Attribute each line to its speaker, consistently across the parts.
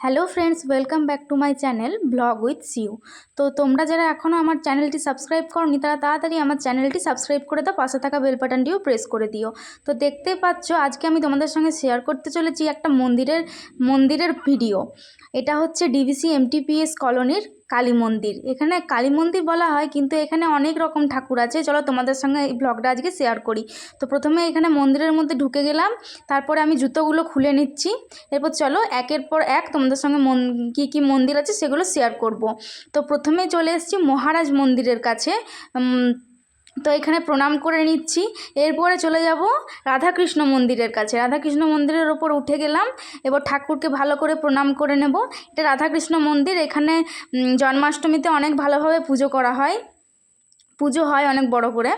Speaker 1: Hello friends, welcome back to my channel vlog with see you. তো তোমরা যারা এখনও আমার চ্যানেলটি সাবস্ক্রাইব করনি, তারা তাড়াতাড়ি আমার চ্যানেলটি সাবস্ক্রাইব করে দাও, পাশে থাকা বেল বাটনটিও প্রেস করে দিও। তো দেখতে পাচ্ছ, আজকে আমি তোমাদের সঙ্গে শেয়ার করতে চলেছি একটা মন্দিরের মন্দিরের ভিডিও এটা হচ্ছে ডিভিসি এমটিপিএস কলোনির কালী মন্দির। এখানে কালী মন্দির বলা হয়, কিন্তু এখানে অনেক রকম ঠাকুর আছে। চলো তোমাদের সঙ্গে এই ব্লগটা আজকে শেয়ার করি। তো প্রথমে এখানে মন্দিরের মধ্যে ঢুকে গেলাম, তারপরে আমি জুতোগুলো খুলে নিচ্ছি। এরপর চলো একের পর এক তোমাদের সঙ্গে মন, কী কী মন্দির আছে সেগুলো শেয়ার করব। তো প্রথমে চলে এসেছি মহারাজ মন্দিরের কাছে। তো এখানে প্রণাম করে নিচ্ছি। এরপরে চলে যাব রাধাকৃষ্ণ মন্দিরের কাছে। রাধাকৃষ্ণ মন্দিরের ওপর উঠে গেলাম। এবার ঠাকুরকে ভালো করে প্রণাম করে নেব। এটা রাধাকৃষ্ণ মন্দির। এখানে জন্মাষ্টমীতে অনেক ভালোভাবে পুজো করা হয়। পুজো হয় অনেক বড় করে।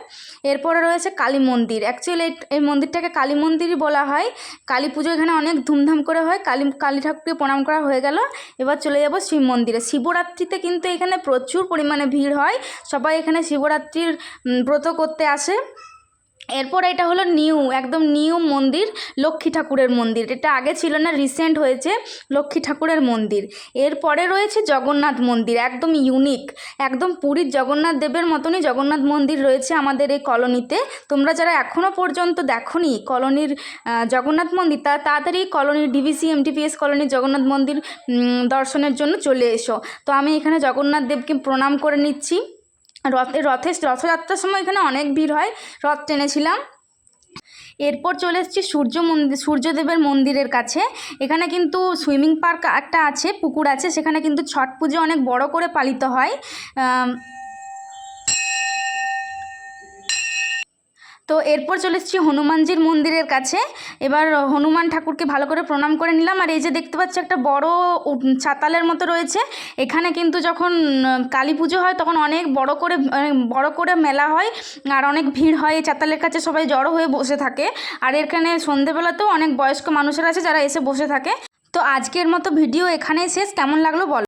Speaker 1: এরপরে রয়েছে কালী মন্দির। অ্যাকচুয়ালি এই মন্দিরটাকে কালী মন্দিরই বলা হয়। কালী পুজো এখানে অনেক ধুমধাম করে হয়। কালী কালী ঠাকুরকে প্রণাম করা হয়ে গেল। এবার চলে যাব শিব মন্দিরে। শিবরাত্রিতে কিন্তু এখানে প্রচুর পরিমাণে ভিড় হয়। সবাই এখানে শিবরাত্রির ব্রত করতে আসে। এরপর এটা হলো নিউ, একদম নিউ মন্দির, লক্ষ্মী ঠাকুরের মন্দির। এটা আগে ছিল না রিসেন্ট হয়েছে লক্ষ্মী ঠাকুরের মন্দির। এরপরে রয়েছে জগন্নাথ মন্দির, একদম ইউনিক একদম পুরীর জগন্নাথ দেবের মতনই জগন্নাথ মন্দির রয়েছে আমাদের এই কলোনিতে। তোমরা যারা এখনও পর্যন্ত দেখোনি কলোনির জগন্নাথ মন্দির তারা তাড়াতাড়ি কলোনির ডিভিসি এমটিপিএস কলোনির জগন্নাথ মন্দির দর্শনের জন্য চলে এসো। তো আমি এখানে জগন্নাথ দেবকে প্রণাম করে নিচ্ছি। রথে রথে রথযাত্রার সময় এখানে অনেক ভিড় হয়। রথ টেনেছিলাম। এরপর চলে এসেছি সূর্য মন্দির সূর্যদেবের মন্দিরের কাছে। এখানে কিন্তু সুইমিং পার্ক একটা আছে, পুকুর আছে। সেখানে কিন্তু ছট পুজো অনেক বড় করে পালিত হয়। তো এরপর চলে এসেছি হনুমানজির মন্দিরের কাছে। এবার হনুমান ঠাকুরকে ভালো করে প্রণাম করে নিলাম। আর এই যে দেখতে পাচ্ছি একটা বড় ছাতালের মতো রয়েছে। এখানে কিন্তু যখন কালী পুজো হয় তখন অনেক বড় করে বড় করে মেলা হয়। আর অনেক ভিড় হয় এই ছাতালের কাছে। সবাই জড়ো হয়ে বসে থাকে। আর এখানে সন্ধেবেলাতেও অনেক বয়স্ক মানুষেরা আছে যারা এসে বসে থাকে। তো আজকের মতো ভিডিও এখানেই শেষ। কেমন লাগল বলো।